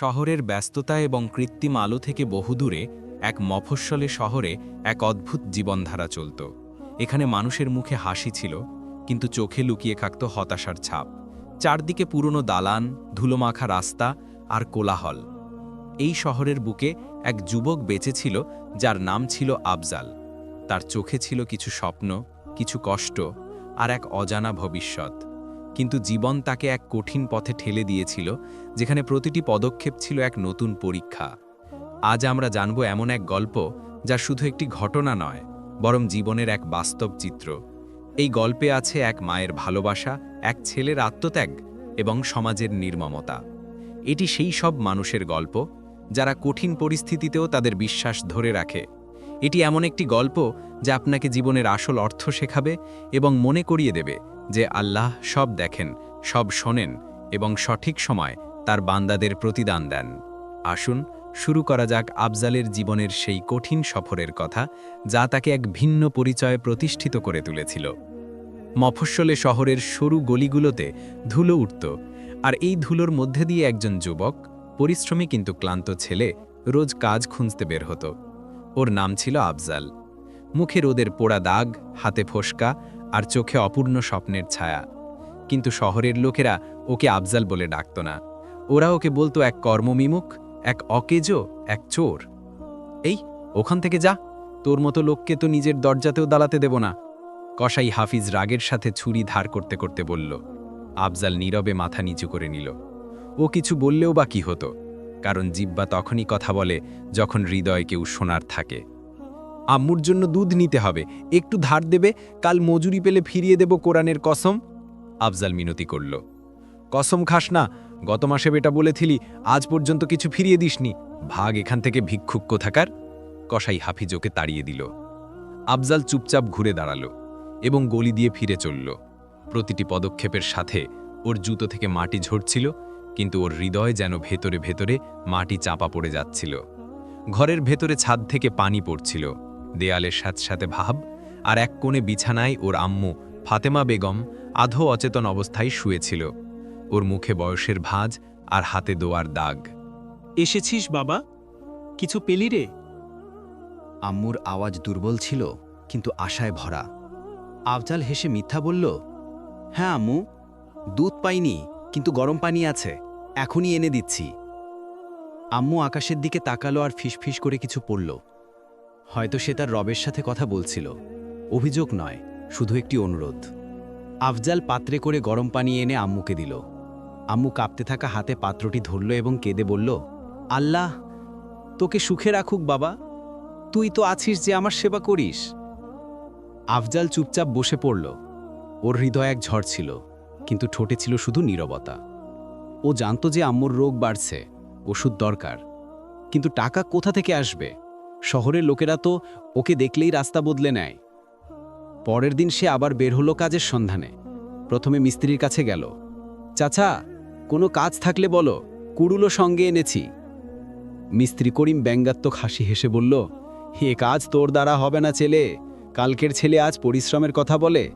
শহরের ব্যস্ততা এবং কৃত্রিম আলো থেকে বহুদূরে এক মফস্বলে শহরে এক অদ্ভুত জীবনধারা চলত। এখানে মানুষের মুখে হাসি ছিল, কিন্তু চোখে লুকিয়ে থাকত হতাশার ছাপ। চারদিকে পুরনো দালান, ধুলোমাখা রাস্তা আর কোলাহল। এই শহরের বুকে এক যুবক বেঁচে ছিল, যার নাম ছিল আফজাল। তার চোখে ছিল কিছু স্বপ্ন, কিছু কষ্ট আর এক অজানা ভবিষ্যৎ। কিন্তু জীবন তাকে এক কঠিন পথে ঠেলে দিয়েছিল, যেখানে প্রতিটি পদক্ষেপ ছিল এক নতুন পরীক্ষা। আজ আমরা জানব এমন এক গল্প যা শুধু একটি ঘটনা নয়, বরং জীবনের এক বাস্তব চিত্র। এই গল্পে আছে এক মায়ের ভালোবাসা, এক ছেলের আত্মত্যাগ এবং সমাজের নির্মমতা। এটি সেই সব মানুষের গল্প, যারা কঠিন পরিস্থিতিতেও তাদের বিশ্বাস ধরে রাখে। এটি এমন একটি গল্প যা আপনাকে জীবনের আসল অর্থ শেখাবে এবং মনে করিয়ে দেবে যে আল্লাহ সব দেখেন, সব শোনেন এবং সঠিক সময় তার বান্দাদের প্রতিদান দেন। আসুন, শুরু করা যাক আফজালের জীবনের সেই কঠিন সফরের কথা, যা তাকে এক ভিন্ন পরিচয়ে প্রতিষ্ঠিত করে তুলেছিল। মফস্বলে শহরের সরু গলিগুলোতে ধুলো উঠত, আর এই ধুলোর মধ্যে দিয়ে একজন যুবক, পরিশ্রমী কিন্তু ক্লান্ত ছেলে, রোজ কাজ খুঁজতে বের হতো। ওর নাম ছিল আফজাল। মুখে রোদের পোড়া দাগ, হাতে ফোসকা আর চোখে অপূর্ণ স্বপ্নের ছায়া। কিন্তু শহরের লোকেরা ওকে আফজাল বলে ডাকত না। ওরা ওকে বলতো, এক কর্মবিমুখ এক অকেজো, এক চোর। এই, ওখান থেকে যা। তোর মতো লোককে তো নিজের দরজাতেও দাঁড়াতে দেব না। কসাই হাফিজ রাগের সাথে ছুরি ধার করতে করতে বলল। আফজাল নীরবে মাথা নিচু করে নিল। ও কিছু বললেও বা কি হতো? কারণ জিব্বা তখনই কথা বলে যখন হৃদয় কেউ শোনার থাকে। আম্মুর জন্য দুধ নিতে হবে। একটু ধার দেবে, কাল মজুরি পেলে ফিরিয়ে দেব কোরআনের কসম। আফজাল মিনতি করল। কসম খাস না, গত মাসে বেটা বলেছিলি, আজ পর্যন্ত কিছু ফিরিয়ে দিসনি। ভাগ এখান থেকে ভিক্ষুক কোথাকার? কসাই হাফিজ ওকে তাড়িয়ে দিল। আফজাল চুপচাপ ঘুরে দাঁড়াল এবং গলি দিয়ে ফিরে চলল। প্রতিটি পদক্ষেপের সাথে ওর জুতো থেকে মাটি ঝরছিল, কিন্তু ওর হৃদয় যেন ভেতরে ভেতরে মাটি চাপা পড়ে যাচ্ছিল। ঘরের ভেতরে ছাদ থেকে পানি পড়ছিল। দেয়ালের সাথে সাথে ভাব আর এক কোণে বিছানায় ওর আম্মু ফাতেমা বেগম আধো অচেতন অবস্থায় শুয়েছিল। ওর মুখে বয়সের ভাঁজ আর হাতে দোয়ার দাগ। এসেছিস বাবা? কিছু পেলি রে? আম্মুর আওয়াজ দুর্বল ছিল কিন্তু আশায় ভরা। আফজাল হেসে মিথ্যা বলল হ্যাঁ আম্মু দুধ পাইনি কিন্তু গরম পানি আছে এখনই এনে দিচ্ছি। আম্মু আকাশের দিকে তাকালো আর ফিসফিস করে কিছু পড়ল। হয়তো সে তার রবের সাথে কথা বলছিল। অভিযোগ নয়, শুধু একটি অনুরোধ। আফজাল পাত্রে করে গরম পানি এনে আম্মুকে দিল। আম্মু কাঁপতে থাকা হাতে পাত্রটি ধরল এবং কেঁদে বলল, আল্লাহ, তোকে সুখে রাখুক বাবা। তুই তো আছিস যে আমার সেবা করিস। আফজাল চুপচাপ বসে পড়ল। ওর হৃদয় এক ঝড় ছিল, কিন্তু ঠোঁটে ছিল শুধু নীরবতা। ও জানত যে আম্মুর রোগ বাড়ছে, ওষুধ দরকার। কিন্তু টাকা কোথা থেকে আসবে? শহরের লোকেরা তো ওকে দেখলেই রাস্তা বদলে নেয়। পরের দিন সে আবার বের হলো কাজের সন্ধানে। প্রথমে মিস্ত্রির কাছে গেল। চাচা, কোনো কাজ থাকলে বলো কুড়ুলো সঙ্গে এনেছি। মিস্ত্রি করিম ব্যঙ্গাত্মক হাসি হেসে বলল হে কাজ তোর দ্বারা হবে না ছেলে, কালকের ছেলে আজ পরিশ্রমের কথা বলে।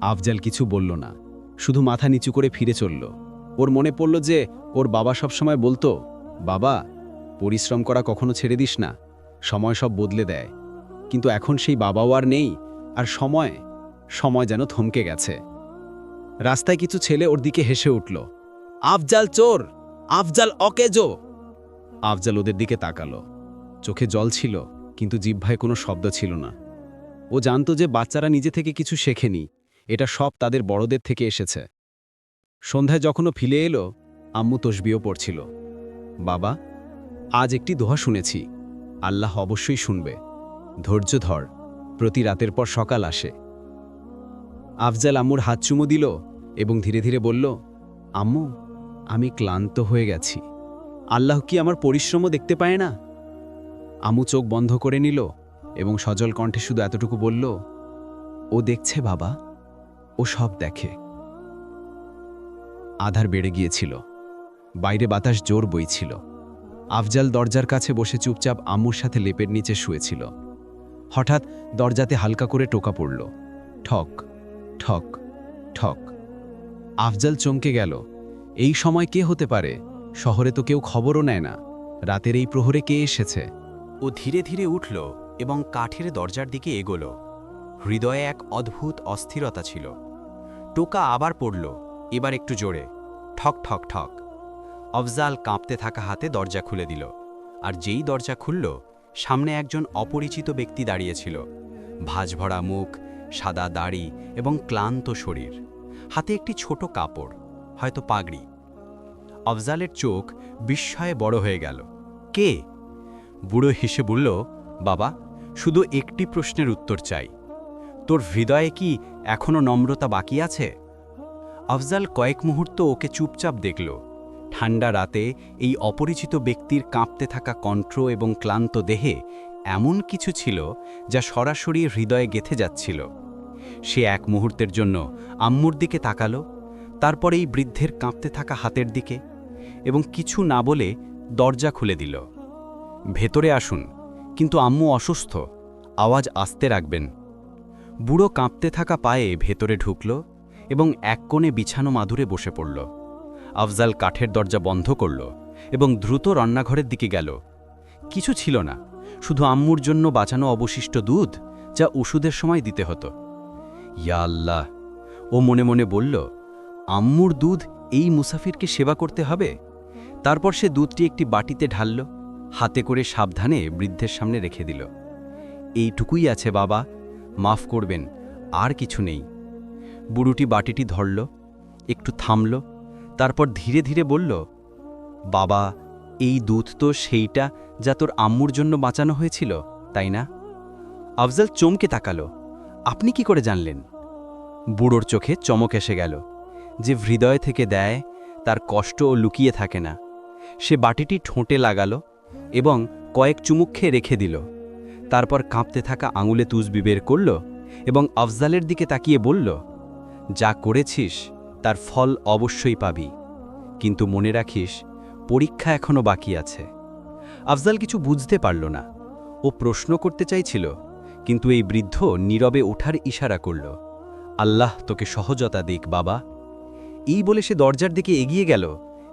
আফজাল কিছু বলল না, শুধু মাথা নিচু করে ফিরে চলল। ওর মনে পড়ল যে ওর বাবা সবসময় বলতো, বাবা, পরিশ্রম করা কখনো ছেড়ে দিস না। সময় সব বদলে দেয়। কিন্তু এখন সেই বাবাও আর নেই, আর সময় সময় যেন থমকে গেছে। রাস্তায় কিছু ছেলে ওর দিকে হেসে উঠল, আফজাল চোর! আফজাল অকেজো! আফজাল ওদের দিকে তাকালো। চোখে জল ছিল, কিন্তু জিহ্বায় কোনো শব্দ ছিল না। ও জানত যে বাচ্চারা নিজে থেকে কিছু শেখেনি, এটা সব তাদের বড়দের থেকে এসেছে। সন্ধ্যায় যখনও ফিরে এলো, আম্মু তসবিও পড়ছিল। বাবা, আজ একটি দোহা শুনেছি আল্লাহ অবশ্যই শুনবে। ধৈর্য ধর, প্রতি রাতের পর সকাল আসে। আফজাল আম্মুর হাত চুমো দিল এবং ধীরে ধীরে বলল, আম্মু, আমি ক্লান্ত হয়ে গেছি। আল্লাহ কি আমার পরিশ্রমও দেখতে পায় না? আমু চোখ বন্ধ করে নিল এবং সজল কণ্ঠে শুধু এতটুকু বলল, ও দেখছে বাবা, ও সব দেখে। আধার বেড়ে গিয়েছিল। বাইরে বাতাস জোর বইছিল। আফজাল দরজার কাছে বসে চুপচাপ আম্মুর সাথে লেপের নিচে শুয়েছিল। হঠাৎ দরজাতে হালকা করে টোকা পড়ল। ঠক ঠক ঠক। আফজাল চমকে গেল। এই সময় কে হতে পারে? শহরে তো কেউ খবরও নেয় না। রাতের এই প্রহরে কে এসেছে? ও ধীরে ধীরে উঠল এবং কাঠের দরজার দিকে এগোল। হৃদয়ে এক অদ্ভুত অস্থিরতা ছিল। টোকা আবার পড়ল, এবার একটু জোরে। ঠক ঠক ঠক। অফজাল কাঁপতে থাকা হাতে দরজা খুলে দিল। আর যেই দরজা খুলল, সামনে একজন অপরিচিত ব্যক্তি দাঁড়িয়েছিল। ভাঁজভরা মুখ, সাদা দাড়ি এবং ক্লান্ত শরীর। হাতে একটি ছোট কাপড়, হয়তো পাগড়ি। অফজালের চোখ বিস্ময়ে বড় হয়ে গেল। কে? বুড়ো হেসে বলল, বাবা, শুধু একটি প্রশ্নের উত্তর চাই। তোর হৃদয়ে কি এখনও নম্রতা বাকি আছে? আফজাল কয়েক মুহূর্ত ওকে চুপচাপ দেখল। ঠান্ডা রাতে এই অপরিচিত ব্যক্তির কাঁপতে থাকা কণ্ঠ এবং ক্লান্ত দেহে এমন কিছু ছিল যা সরাসরি হৃদয়ে গেথে যাচ্ছিল। সে এক মুহূর্তের জন্য আম্মুর দিকে তাকালো, তারপর এই বৃদ্ধের কাঁপতে থাকা হাতের দিকে এবং কিছু না বলে দরজা খুলে দিল। ভেতরে আসুন, কিন্তু আম্মু অসুস্থ, আওয়াজ আস্তে রাখবেন। বুড়ো কাঁপতে থাকা পায়ে ভেতরে ঢুকল এবং এক কোণে বিছানো মাদুরে বসে পড়ল। আফজাল কাঠের দরজা বন্ধ করল এবং দ্রুত রান্নাঘরের দিকে গেল। কিছু ছিল না, শুধু আম্মুর জন্য বাঁচানো অবশিষ্ট দুধ যা ওষুধের সময় দিতে হতো। ইয়া আল্লাহ, ও মনে মনে বলল, আম্মুর দুধ এই মুসাফিরকে সেবা করতে হবে? তারপর সে দুধটি একটি বাটিতে ঢালল, হাতে করে সাবধানে বৃদ্ধের সামনে রেখে দিল। এইটুকুই আছে বাবা, মাফ করবেন, আর কিছু নেই। বুড়োটি বাটিটি ধরল, একটু থামল তারপর ধীরে ধীরে বলল, বাবা, এই দুধ তো সেইটা যা তোর আম্মুর জন্য বাঁচানো হয়েছিল, তাই না? আফজাল চমকে তাকালো। আপনি কি করে জানলেন? বুড়োর চোখে চমক এসে গেল, যে হৃদয় থেকে দেয়, তার কষ্ট ও লুকিয়ে থাকে না। সে বাটিটি ঠোঁটে লাগালো এবং কয়েক চুমুক খেয়ে রেখে দিল। তারপর কাঁপতে থাকা আঙুলে তুজবি বের করল এবং আফজালের দিকে তাকিয়ে বলল, যা করেছিস তার ফল অবশ্যই পাবি। কিন্তু মনে রাখিস, পরীক্ষা এখনও বাকি আছে। আফজাল কিছু বুঝতে পারল না। ও প্রশ্ন করতে চাইছিল, কিন্তু এই বৃদ্ধ নীরবে ওঠার ইশারা করল। আল্লাহ, তোকে সহজতা দিক, বাবা। এই বলে সে দরজার দিকে এগিয়ে গেল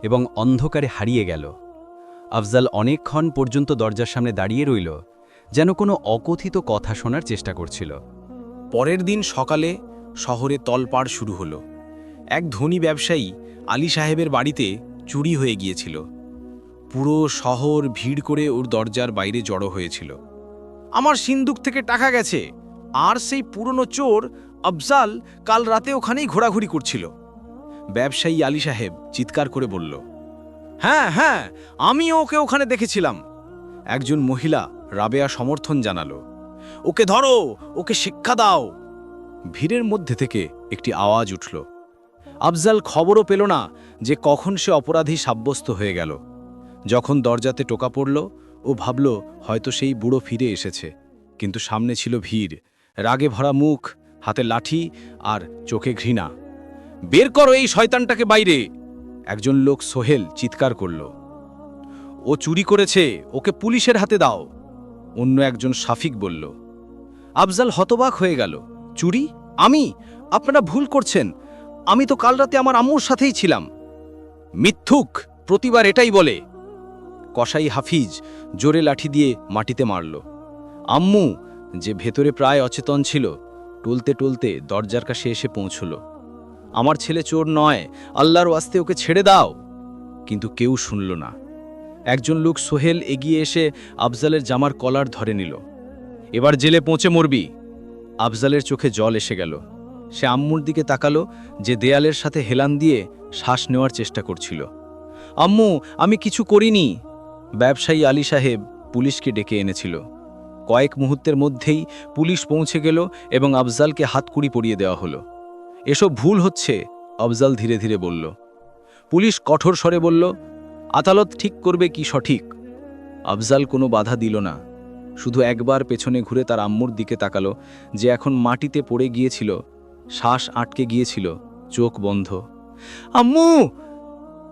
এবং অন্ধকারে হারিয়ে গেল। আফজাল অনেকক্ষণ পর্যন্ত দরজার সামনে দাঁড়িয়ে রইল, যেন কোনো অকথিত কথা শোনার চেষ্টা করছিল। পরের দিন সকালে শহরে তলপাড় শুরু হলো। এক ধনী ব্যবসায়ী আলী সাহেবের বাড়িতে চুরি হয়ে গিয়েছিল। পুরো শহর ভিড় করে ওর দরজার বাইরে জড়ো হয়েছিল। আমার সিন্দুক থেকে টাকা গেছে। আর সেই পুরনো চোর আফজাল কাল রাতে ওখানেই ঘোরাঘুরি করছিল। ব্যবসায়ী আলী সাহেব চিৎকার করে বলল হ্যাঁ হ্যাঁ আমিও ওকে ওখানে দেখেছিলাম। একজন মহিলা রাবেয়া সমর্থন জানালো, ওকে ধরো, ওকে শিক্ষা দাও। ভিড়ের মধ্যে থেকে একটি আওয়াজ উঠল। আফজাল খবরও পেল না যে কখন সে অপরাধী সাব্যস্ত হয়ে গেল। যখন দরজাতে টোকা পড়ল, ও ভাবল হয়তো সেই বুড়ো ফিরে এসেছে। কিন্তু সামনে ছিল ভিড়, রাগে ভরা মুখ, হাতে লাঠি আর চোখে ঘৃণা। বের করো এই শয়তানটাকে বাইরে! একজন লোক সোহেল চিৎকার করল। ও চুরি করেছে, ওকে পুলিশের হাতে দাও! অন্য একজন সাফিক বলল। আফজাল হতবাক হয়ে গেল। চুরি? আমি? আপনারা ভুল করছেন। আমি তো কাল রাতে আমার আম্মুর সাথেই ছিলাম। মিথ্যুক প্রতিবার এটাই বলে। কসাই হাফিজ জোরে লাঠি দিয়ে মাটিতে মারল। আম্মু যে ভেতরে প্রায় অচেতন ছিল, টলতে টলতে দরজার কাছে এসে পৌঁছল। আমার ছেলে চোর নয়, আল্লাহর ওয়াস্তে ওকে ছেড়ে দাও। কিন্তু কেউ শুনল না। একজন লোক সোহেল এগিয়ে এসে আফজালের জামার কলার ধরে নিল। এবার জেলে পৌঁছে মরবি। আফজালের চোখে জল এসে গেল। সে আম্মুর দিকে তাকালো, যে দেয়ালের সাথে হেলান দিয়ে শ্বাস নেওয়ার চেষ্টা করছিল। আম্মু, আমি কিছু করিনি। ব্যবসায়ী আলী সাহেব পুলিশকে ডেকে এনেছিল। কয়েক মুহূর্তের মধ্যেই পুলিশ পৌঁছে গেল এবং আফজালকে হাতকুড়ি পরিয়ে দেওয়া হলো। এসব ভুল হচ্ছে, আফজাল ধীরে ধীরে বলল। পুলিশ কঠোর স্বরে বলল, আদালত ঠিক করবে কি সঠিক? আফজাল কোনো বাধা দিল না। শুধু একবার পেছনে ঘুরে তার আম্মুর দিকে তাকালো, যে এখন মাটিতে পড়ে গিয়েছিল শ্বাস আটকে গিয়েছিল, চোখ বন্ধ। আম্মু!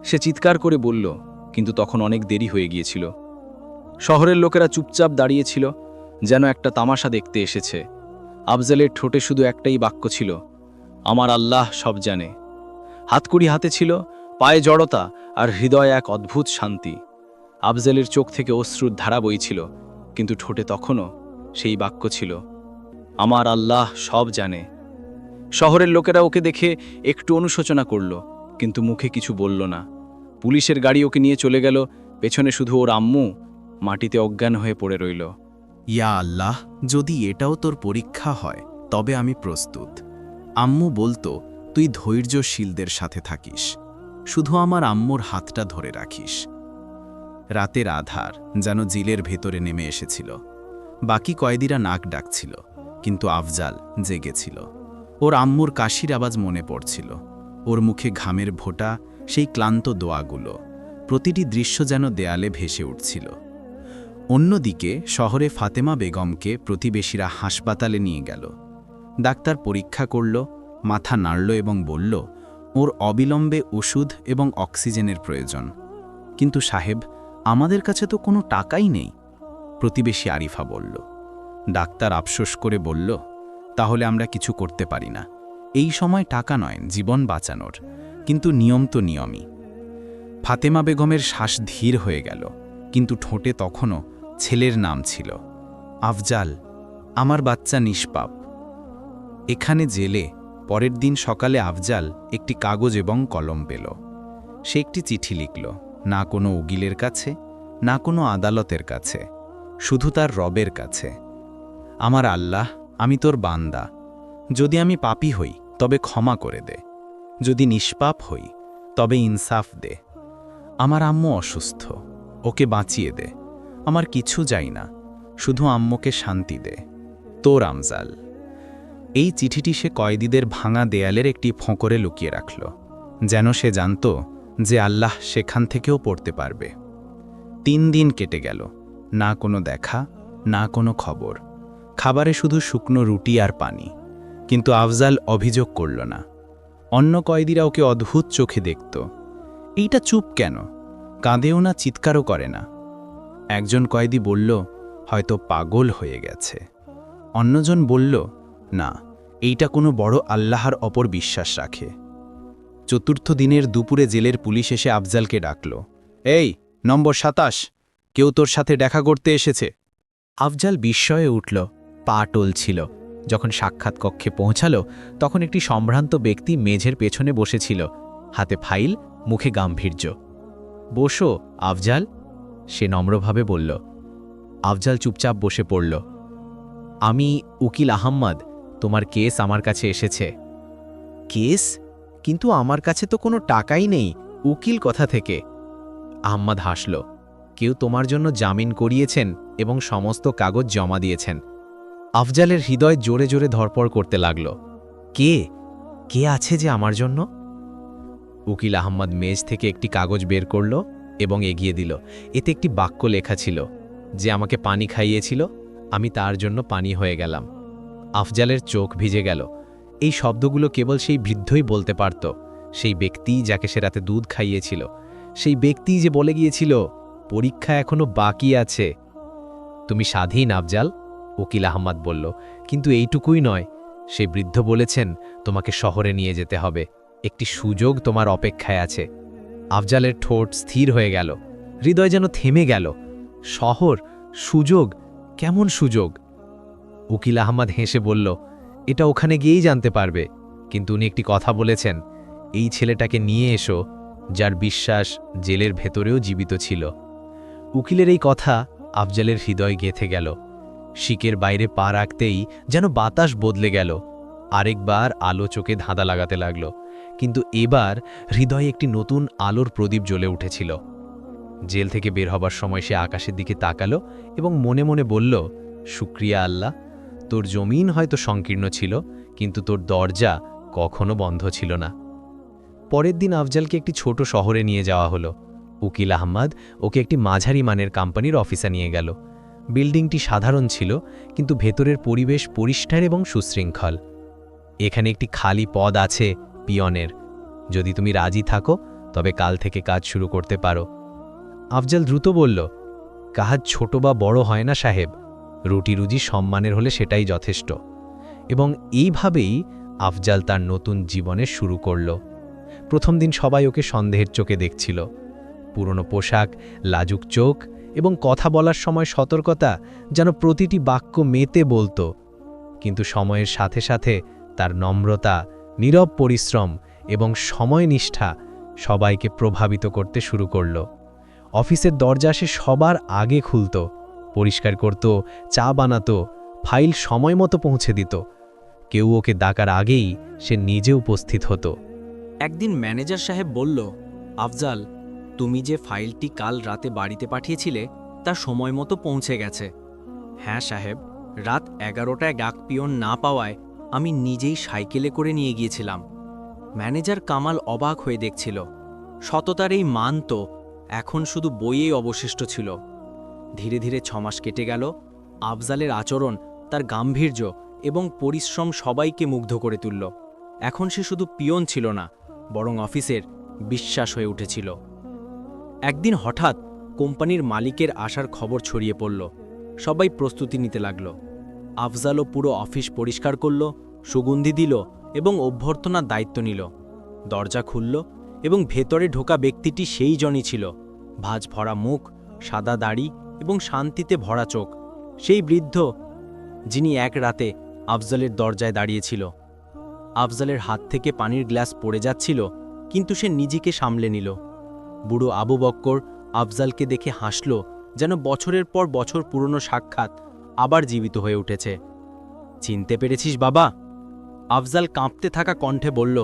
সে চিৎকার করে বলল, কিন্তু তখন অনেক দেরি হয়ে গিয়েছিল। শহরের লোকেরা চুপচাপ দাঁড়িয়েছিল, যেন একটা তামাশা দেখতে এসেছে। আফজালের ঠোঁটে শুধু একটাই বাক্য ছিল, আমার আল্লাহ সব জানে। হাতকুড়ি হাতে ছিল, পায়ে জড়তা আর হৃদয়ে এক অদ্ভুত শান্তি। আফজলের চোখ থেকে অশ্রুর ধারা বইছিল, কিন্তু ঠোঁটে তখনও সেই বাক্য ছিল, আমার আল্লাহ সব জানে। শহরের লোকেরা ওকে দেখে একটু অনুশোচনা করল, কিন্তু মুখে কিছু বলল না। পুলিশের গাড়ি ওকে নিয়ে চলে গেল, পেছনে শুধু ওর আম্মু মাটিতে অজ্ঞান হয়ে পড়ে রইল। ইয়া আল্লাহ, যদি এটাও তোর পরীক্ষা হয়, তবে আমি প্রস্তুত। আম্মু বলতো, তুই ধৈর্যশীলদের সাথে থাকিস। শুধু আমার আম্মুর হাতটা ধরে রাখিস। রাতের আধার যেন জিলের ভেতরে নেমে এসেছিল। বাকি কয়েদিরা নাক ডাকছিল, কিন্তু আফজাল জেগেছিল। ওর আম্মুর কাশির আওয়াজ মনে পড়ছিল। ওর মুখে ঘামের ভোটা, সেই ক্লান্ত দোয়াগুলো। প্রতিটি দৃশ্য যেন দেয়ালে ভেসে উঠছিল। অন্যদিকে শহরে ফাতেমা বেগমকে প্রতিবেশীরা হাসপাতালে নিয়ে গেল। ডাক্তার পরীক্ষা করল, মাথা নাড়ল এবং বলল, ওর অবিলম্বে ওষুধ এবং অক্সিজেনের প্রয়োজন। কিন্তু সাহেব, আমাদের কাছে তো কোনো টাকাই নেই। প্রতিবেশী আরিফা বলল। ডাক্তার আফসোস করে বলল তাহলে আমরা কিছু করতে পারি না। এই সময় টাকা নয়, জীবন বাঁচানোর। কিন্তু নিয়ম তো নিয়মই। ফাতেমা বেগমের শ্বাস ধীর হয়ে গেল, কিন্তু ঠোঁটে তখনও ছেলের নাম ছিল। আফজাল, আমার বাচ্চা নিষ্পাপ। এখানে জেলে পরের দিন সকালে আফজাল একটি কাগজ এবং কলম পেল। সে একটি চিঠি লিখল, না কোনো উকিলের কাছে, না কোনো আদালতের কাছে, শুধু তার রবের কাছে। আমার আল্লাহ আমি তোর বান্দা। যদি আমি পাপি হই, তবে ক্ষমা করে দে। যদি নিষ্পাপ হই, তবে ইনসাফ দে। আমার আম্মু অসুস্থ, ওকে বাঁচিয়ে দে। আমার কিছু যাই না, শুধু আম্মুকে শান্তি দে। তোর আমজাল। এই চিঠিটি সে কয়েদিদের ভাঙা দেয়ালের একটি ফোঁকরে লুকিয়ে রাখল, যেন সে জানত যে আল্লাহ সেখান থেকেও পড়তে পারবে। তিন দিন কেটে গেল, না কোনো দেখা, না কোনো খবর। খাবারে শুধু শুকনো রুটি আর পানি। কিন্তু আফজাল অভিযোগ করল না। অন্য কয়েদিরা ওকে অদ্ভুত চোখে দেখত। এইটা চুপ কেন? কাঁদেও না, চিৎকারও করে না। একজন কয়েদি বলল, হয়তো পাগল হয়ে গেছে। অন্যজন বলল, না, এইটা কোনো বড় আল্লাহর অপর বিশ্বাস রাখে। চতুর্থ দিনের দুপুরে জেলের পুলিশ এসে আফজালকে ডাকল, এই, নম্বর সাতাশ, কেউ তোর সাথে দেখা করতে এসেছে? আফজাল বিস্ময়ে উঠল পা টলছিল। যখন সাক্ষাৎ কক্ষে পৌঁছালো, তখন একটি সম্ভ্রান্ত ব্যক্তি মেঝের পেছনে বসেছিল। হাতে ফাইল, মুখে গাম্ভীর্য। বসো, আফজাল। সে নম্রভাবে বলল। আফজাল চুপচাপ বসে পড়ল। আমি উকিল আহম্মদ, তোমার কেস আমার কাছে এসেছে। কেস? কিন্তু আমার কাছে তো কোনো টাকাই নেই, উকিল কথা থেকে? আহম্মদ হাসল। কেউ তোমার জন্য জামিন করিয়েছেন এবং সমস্ত কাগজ জমা দিয়েছেন। আফজালের হৃদয় জোরে জোরে ধরপড় করতে লাগল। কে? কে আছে যে আমার জন্য? উকিল আহম্মদ মেজ থেকে একটি কাগজ বের করল এবং এগিয়ে দিল। এতে একটি বাক্য লেখা ছিল, যে আমাকে পানি খাইয়েছিল, আমি তার জন্য পানি হয়ে গেলাম। আফজালের চোখ ভিজে গেল। এই শব্দগুলো কেবল সেই বৃদ্ধই বলতে পারত, সেই ব্যক্তি যাকে সে রাতে দুধ খাইয়েছিল। সেই ব্যক্তি যে বলে গিয়েছিল, পরীক্ষা এখনও বাকি আছে। তুমি স্বাধীন, আফজাল। উকিল আহমদ বলল, কিন্তু এইটুকুই নয়। সেই বৃদ্ধ বলেছেন, তোমাকে শহরে নিয়ে যেতে হবে। একটি সুযোগ তোমার অপেক্ষায় আছে। আফজালের ঠোঁট স্থির হয়ে গেল। হৃদয় যেন থেমে গেল। শহর, সুযোগ, কেমন সুযোগ? উকিল আহমদ হেসে বলল, এটা ওখানে গিয়েই জানতে পারবে। কিন্তু উনি একটি কথা বলেছেন, এই ছেলেটাকে নিয়ে এসো, যার বিশ্বাস জেলের ভেতরেও জীবিত ছিল। উকিলের এই কথা আফজালের হৃদয় গেথে গেল। শিকের বাইরে পা রাখতেই যেন বাতাস বদলে গেল। আরেকবার আলো চোখে ধাঁধা লাগাতে লাগল, কিন্তু এবার হৃদয়ে একটি নতুন আলোর প্রদীপ জ্বলে উঠেছিল। জেল থেকে বের হবার সময় সে আকাশের দিকে তাকালো এবং মনে মনে বলল, শুক্রিয়া আল্লাহ, তোর জমিন হয়তো সংকীর্ণ ছিল, কিন্তু তোর দরজা কখনো বন্ধ ছিল না। পরের দিন আফজালকে একটি ছোট শহরে নিয়ে যাওয়া হলো। উকিল আহমদ ওকে একটি মাঝারি মানের কোম্পানির অফিসে নিয়ে গেল। বিল্ডিংটি সাধারণ ছিল, কিন্তু ভেতরের পরিবেশ পরিষ্কার এবং সুশৃঙ্খল। এখানে একটি খালি পদ আছে পিয়নের। যদি তুমি রাজি থাকো, তবে কাল থেকে কাজ শুরু করতে পারো। আফজাল দ্রুত বলল কাজ ছোট বা বড় হয় না সাহেব, রুটি রুজি সম্মানের হলে সেটাই যথেষ্ট। এবং এইভাবেই আফজাল তার নতুন জীবনে শুরু করল। প্রথম দিন সবাই ওকে সন্দেহের চোখে দেখছিল। পুরনো পোশাক, লাজুক চোখ এবং কথা বলার সময় সতর্কতা যেন প্রতিটি বাক্য মেতে বলতো। কিন্তু সময়ের সাথে সাথে তার নম্রতা, নীরব পরিশ্রম এবং সময়নিষ্ঠা সবাইকে প্রভাবিত করতে শুরু করল। অফিসের দরজা সে সবার আগে খুলত, পরিষ্কার করত, চা বানাতো, ফাইল সময় মতো পৌঁছে দিত। কেউ ওকে ডাকার আগেই সে নিজে উপস্থিত হতো। একদিন ম্যানেজার সাহেব বলল, আফজাল তুমি যে ফাইলটি কাল রাতে বাড়িতে পাঠিয়েছিলে, তা সময় মতো পৌঁছে গেছে। হ্যাঁ সাহেব, রাত এগারোটায় ডাক পিয়ন না পাওয়ায় আমি নিজেই সাইকেলে করে নিয়ে গিয়েছিলাম। ম্যানেজার কামাল অবাক হয়ে দেখছিল। সততার এই মান তো এখন শুধু বইয়েই অবশিষ্ট ছিল। ধীরে ধীরে ছমাস কেটে গেল, আফজালের আচরণ, তার গাম্ভীর্য এবং পরিশ্রম সবাইকে মুগ্ধ করে তুলল। এখন সে শুধু পিয়ন ছিল না, বরং অফিসের বিশ্বাস হয়ে উঠেছিল। একদিন হঠাৎ কোম্পানির মালিকের আসার খবর ছড়িয়ে পড়ল। সবাই প্রস্তুতি নিতে লাগল। আফজালও পুরো অফিস পরিষ্কার করল, সুগন্ধি দিল এবং অভ্যর্থনার দায়িত্ব নিল। দরজা খুলল এবং ভেতরে ঢোকা ব্যক্তিটি সেই জনই ছিল। ভাঁজ ভরা মুখ, সাদা দাড়ি এবং শান্তিতে ভরা চোখ। সেই বৃদ্ধ, যিনি এক রাতে আফজালের দরজায় দাঁড়িয়েছিল। আফজালের হাত থেকে পানির গ্লাস পড়ে যাচ্ছিল, কিন্তু সে নিজেকে সামলে নিল। বুড়ো আবু বক্কর আফজালকে দেখে হাসল যেন বছরের পর বছর পুরনো সাক্ষাৎ আবার জীবিত হয়ে উঠেছে। চিনতে পেরেছিস বাবা? আফজাল কাঁপতে থাকা কণ্ঠে বলল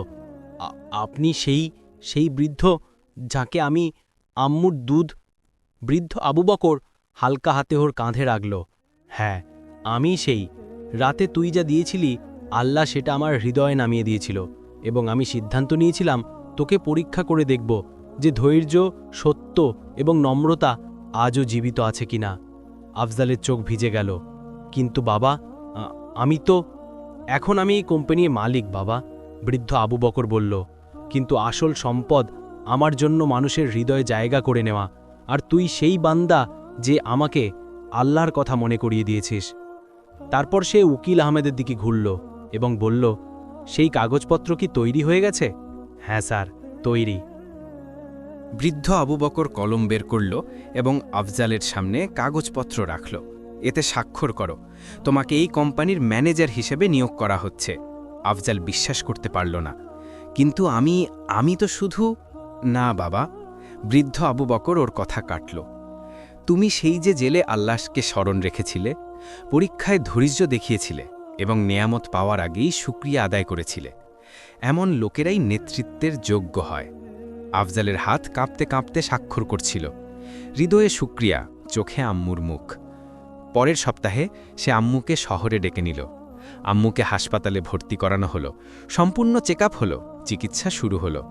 আপনি সেই সেই বৃদ্ধ যাকে আমি আম্মুর দুধ বৃদ্ধ আবু বকর হালকা হাতে ওর কাঁধে রাখল হ্যাঁ আমি সেই। রাতে তুই যা দিয়েছিলি, আল্লাহ সেটা আমার হৃদয়ে নামিয়ে দিয়েছিল এবং আমি সিদ্ধান্ত নিয়েছিলাম তোকে পরীক্ষা করে দেখব। যে ধৈর্য, সত্য এবং নম্রতা আজও জীবিত আছে কিনা। আফজালের চোখ ভিজে গেল। কিন্তু বাবা আমি তো, এখন আমি এই কোম্পানির মালিক বাবা, বৃদ্ধ আবু বকর বলল। কিন্তু আসল সম্পদ আমার জন্য মানুষের হৃদয়ে জায়গা করে নেওয়া। আর তুই সেই বান্দা যে আমাকে আল্লাহর কথা মনে করিয়ে দিয়েছিস। তারপর সে উকিল আহমেদের দিকে ঘুরল এবং বলল, সেই কাগজপত্র কি তৈরি হয়ে গেছে? হ্যাঁ স্যার, তৈরি। বৃদ্ধ আবু বকর কলম বের করল এবং আফজালের সামনে কাগজপত্র রাখল। এতে স্বাক্ষর করো, তোমাকে এই কোম্পানির ম্যানেজার হিসেবে নিয়োগ করা হচ্ছে। আফজাল বিশ্বাস করতে পারল না। কিন্তু আমি আমি তো শুধু, না বাবা, বৃদ্ধ আবু বকর ওর কথা কাটল। তুমি সেই যে জেলে আল্লাহকে স্মরণ রেখেছিলে, পরীক্ষায় ধৈর্য দেখিয়েছিলে এবং নেয়ামত পাওয়ার আগেই সুক্রিয়া আদায় করেছিলে। এমন লোকেরাই নেতৃত্বের যোগ্য হয়। আফজালের হাত কাঁপতে কাঁপতে স্বাক্ষর করছিল। হৃদয়ে শুক্রিয়া চোখে আম্মুর মুখ। পরের সপ্তাহে সে আম্মুকে শহরে ডেকে নিল। আম্মুকে হাসপাতালে ভর্তি করানো হলো। সম্পূর্ণ চেক হলো। চিকিৎসা শুরু হলো।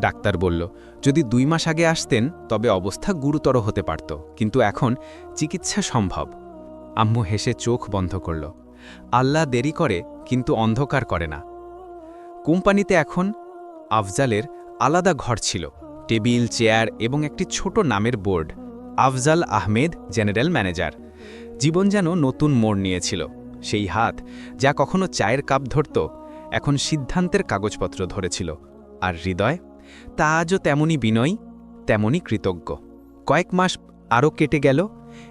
ডাক্তার বলল, যদি দুই মাস আগে আসতেন, তবে অবস্থা গুরুতর হতে পারত। কিন্তু এখন চিকিৎসা সম্ভব। আম্মু হেসে চোখ বন্ধ করল। আল্লাহ দেরি করে, কিন্তু অন্ধকার করে না। কোম্পানিতে এখন আফজালের আলাদা ঘর ছিল, টেবিল, চেয়ার এবং একটি ছোট নামের board. Afzal Ahmed, general manager. জীবন যেন নতুন মোড় নিয়েছিল, সেই হাত যা কখনো চায়ের কাপ ধরত, এখন সিদ্ধান্তের কাগজপত্র ধরেছিল। আর হৃদয়? তা আজও তেমনই বিনয়ী, তেমনই কৃতজ্ঞ। কয়েক মাস আরও কেটে গেল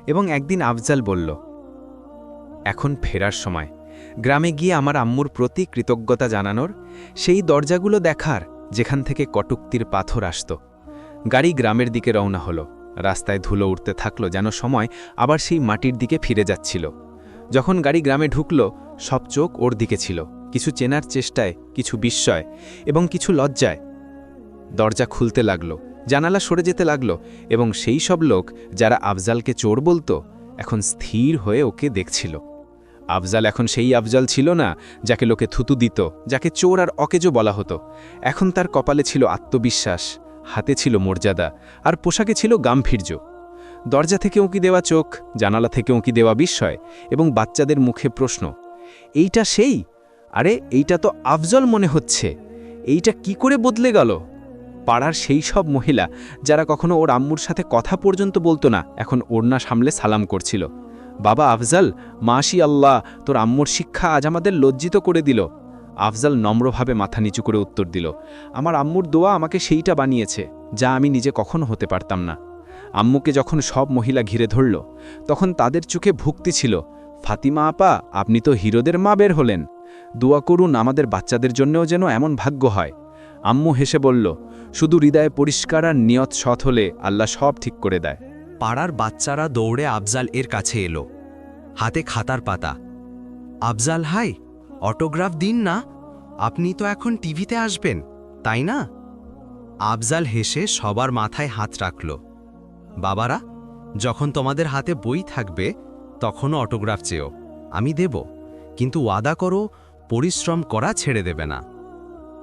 এবং একদিন আফজাল বলল, এখন ফেরার সময়। গ্রামে গিয়ে আমার আম্মুর প্রতি কৃতজ্ঞতা জানানোর, সেই দরজাগুলো দেখার যেখান থেকে কটুক্তির পাথর আসত। গাড়ি গ্রামের দিকে রওনা হলো। রাস্তায় ধুলো উঠতে থাকল যেন সময় আবার সেই মাটির দিকে ফিরে যাচ্ছিল। যখন গাড়ি গ্রামে ঢুকল, সব চোখ ওর দিকে ছিল। কিছু চেনার চেষ্টায়, কিছু বিস্ময় এবং কিছু লজ্জায়। দরজা খুলতে লাগল, জানালা সরে যেতে লাগল এবং সেই সব লোক যারা আফজালকে চোর বলতো, এখন স্থির হয়ে ওকে দেখছিল। আফজাল এখন সেই আফজাল ছিল না যাকে লোকে থুতু দিত, যাকে চোর আর অকেজো বলা হতো। এখন তার কপালে ছিল আত্মবিশ্বাস, হাতে ছিল মর্যাদা, আর পোশাকে ছিল গাম্ভীর্য। দরজা থেকে উঁকি দেওয়া চোখ, জানালা থেকে উঁকি দেওয়া বিস্ময় এবং বাচ্চাদের মুখে প্রশ্ন, এইটা সেই? আরে, এইটা তো আফজল মনে হচ্ছে। এইটা কি করে বদলে গেল? পাড়ার সেই সব মহিলা, যারা কখনো ওর আম্মুর সাথে কথা পর্যন্ত বলতো না, এখন ওড়না সামলে সালাম করছিল। বাবা আফজাল মাশি আল্লাহ, তোর আম্মুর শিক্ষা আজ আমাদের লজ্জিত করে দিল। আফজাল নম্রভাবে মাথা নিচু করে উত্তর দিল, আমার আম্মুর দোয়া আমাকে সেইটা বানিয়েছে, যা আমি নিজে কখনো হতে পারতাম না। আম্মুকে যখন সব মহিলা ঘিরে ধরল, তখন তাদের চোখে ভুক্তি ছিল, ফাতিমা আপা, আপনি তো হিরোদের মা বের হলেন। দোয়া করুন আমাদের বাচ্চাদের জন্যও যেন এমন ভাগ্য হয়। আম্মু হেসে বলল, শুধু হৃদয়ে পরিষ্কার আর নিয়ত সৎ হলে আল্লাহ সব ঠিক করে দেয়। পাড়ার বাচ্চারা দৌড়ে আফজাল এর কাছে এলো। হাতে খাতার পাতা। আফজাল, হাই, অটোগ্রাফ দিন না? আপনি তো এখন টিভিতে আসবেন, তাই না? আফজাল হেসে সবার মাথায় হাত রাখল। বাবারা, যখন তোমাদের হাতে বই থাকবে, তখনও অটোগ্রাফ চেয়েও আমি দেব। কিন্তু ওয়াদা করো, পরিশ্রম করা ছেড়ে দেবে না।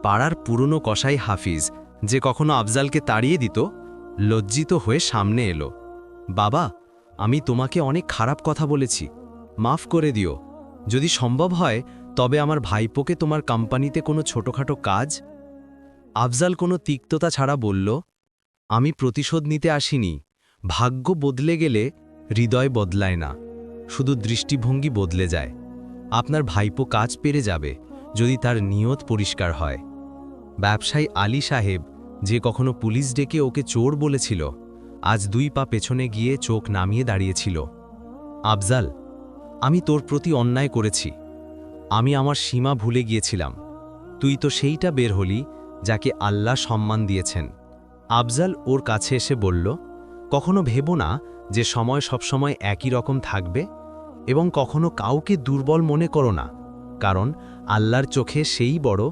পাড়ার পুরনো কসাই হাফিজ, যে কখনো আফজালকে তাড়িয়ে দিত, লজ্জিত হয়ে সামনে এলো। বাবা, আমি তোমাকে অনেক খারাপ কথা বলেছি। মাফ করে দিও। যদি সম্ভব হয়, তবে আমার ভাইপোকে তোমার কোম্পানিতে কোনো ছোটখাটো কাজ? আফজাল কোনো তিক্ততা ছাড়া বলল, আমি প্রতিশোধ নিতে আসিনি। ভাগ্য বদলে গেলে হৃদয় বদলায় না। শুধু দৃষ্টিভঙ্গি বদলে যায়। আপনার ভাইপো কাজ পেরে যাবে, যদি তার নিয়ত পরিষ্কার হয়। ব্যবসায়ী আলী সাহেব যে কখনো পুলিশ ডেকে ওকে চোর বলেছিল আজ দুই পা পেছনে গিয়ে চোখ নামিয়ে দাঁড়িয়েছিল। আফজাল, আমি তোর প্রতি অন্যায় করেছি। আমি আমার সীমা ভুলে গিয়েছিলাম। তুই তো সেইটা বের হলি যাকে আল্লাহ সম্মান দিয়েছেন। আফজাল ওর কাছে এসে বলল, কখনো ভেবো না যে সময় সবসময় একই রকম থাকবে এবং কখনো কাউকে দুর্বল মনে করো না। কারণ আল্লাহর চোখে সেই বড়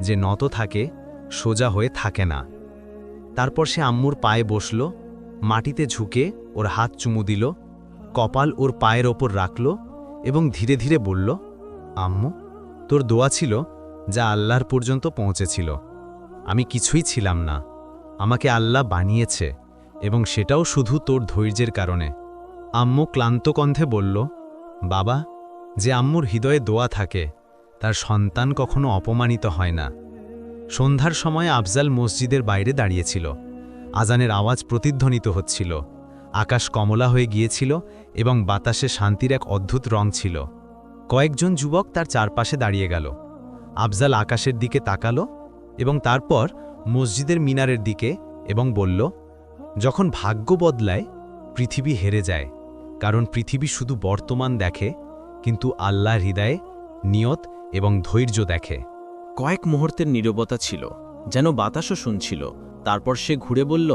যে নত থাকে, সোজা হয়ে থাকে না। তারপর সে আম্মুর পায়ে বসল মাটিতে ঝুঁকে ওর হাত চুমু দিল, কপাল ওর পায়ের ওপর রাখল এবং ধীরে ধীরে বলল, আম্মু, তোর দোয়া ছিল যা আল্লাহর পর্যন্ত পৌঁছেছিল। আমি কিছুই ছিলাম না। আমাকে আল্লাহ বানিয়েছে এবং সেটাও শুধু তোর ধৈর্যের কারণে। আম্মু ক্লান্ত কণ্ঠে বলল, বাবা, যে আম্মুর হৃদয়ে দোয়া থাকে, তার সন্তান কখনো অপমানিত হয় না। সন্ধ্যার সময় আফজাল মসজিদের বাইরে দাঁড়িয়েছিল আজানের আওয়াজ প্রতিধ্বনিত হচ্ছিল। আকাশ কমলা হয়ে গিয়েছিল এবং বাতাসে শান্তির এক অদ্ভুত রং ছিল। কয়েকজন যুবক তার চারপাশে দাঁড়িয়ে গেল। আফজাল আকাশের দিকে তাকালো এবং তারপর মসজিদের মিনারের দিকে এবং বলল, যখন ভাগ্য বদলায়, পৃথিবী হেরে যায়। কারণ পৃথিবী শুধু বর্তমান দেখে, কিন্তু আল্লাহ হৃদয়ে নিয়ত এবং ধৈর্য দেখে। কয়েক মুহূর্তের নীরবতা ছিল, যেন বাতাসও শুনছিল। তারপর সে ঘুরে বলল,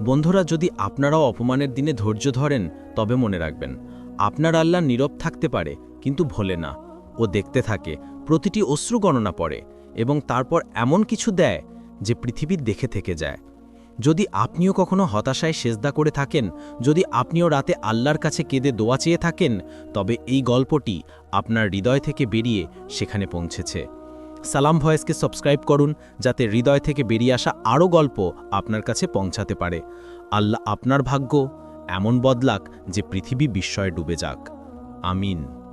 বন্ধুরা, যদি আপনারাও অপমানের দিনে ধৈর্য ধরেন, তবে মনে রাখবেন, আপনার আল্লাহ নীরব থাকতে পারে, কিন্তু ভোলে না। ও দেখতে থাকে, প্রতিটি অশ্রু গণনা পড়ে এবং তারপর এমন কিছু দেয় যে পৃথিবীর দেখে থেকে যায়। যদি আপনিও কখনো হতাশায় সেজদা করে থাকেন, যদি আপনিও রাতে আল্লাহর কাছে কেঁদে দোয়া চেয়ে থাকেন, তবে এই গল্পটি আপনার হৃদয় থেকে বেরিয়ে সেখানে পৌঁছেছে। সালাম ভয়েসকে সাবস্ক্রাইব করুন যাতে হৃদয় থেকে বেরিয়ে আসা আরও গল্প আপনার কাছে পৌঁছাতে পারে। আল্লাহ আপনার ভাগ্য, এমন বদলাক যে পৃথিবী বিস্ময়ে ডুবে যাক। আমিন।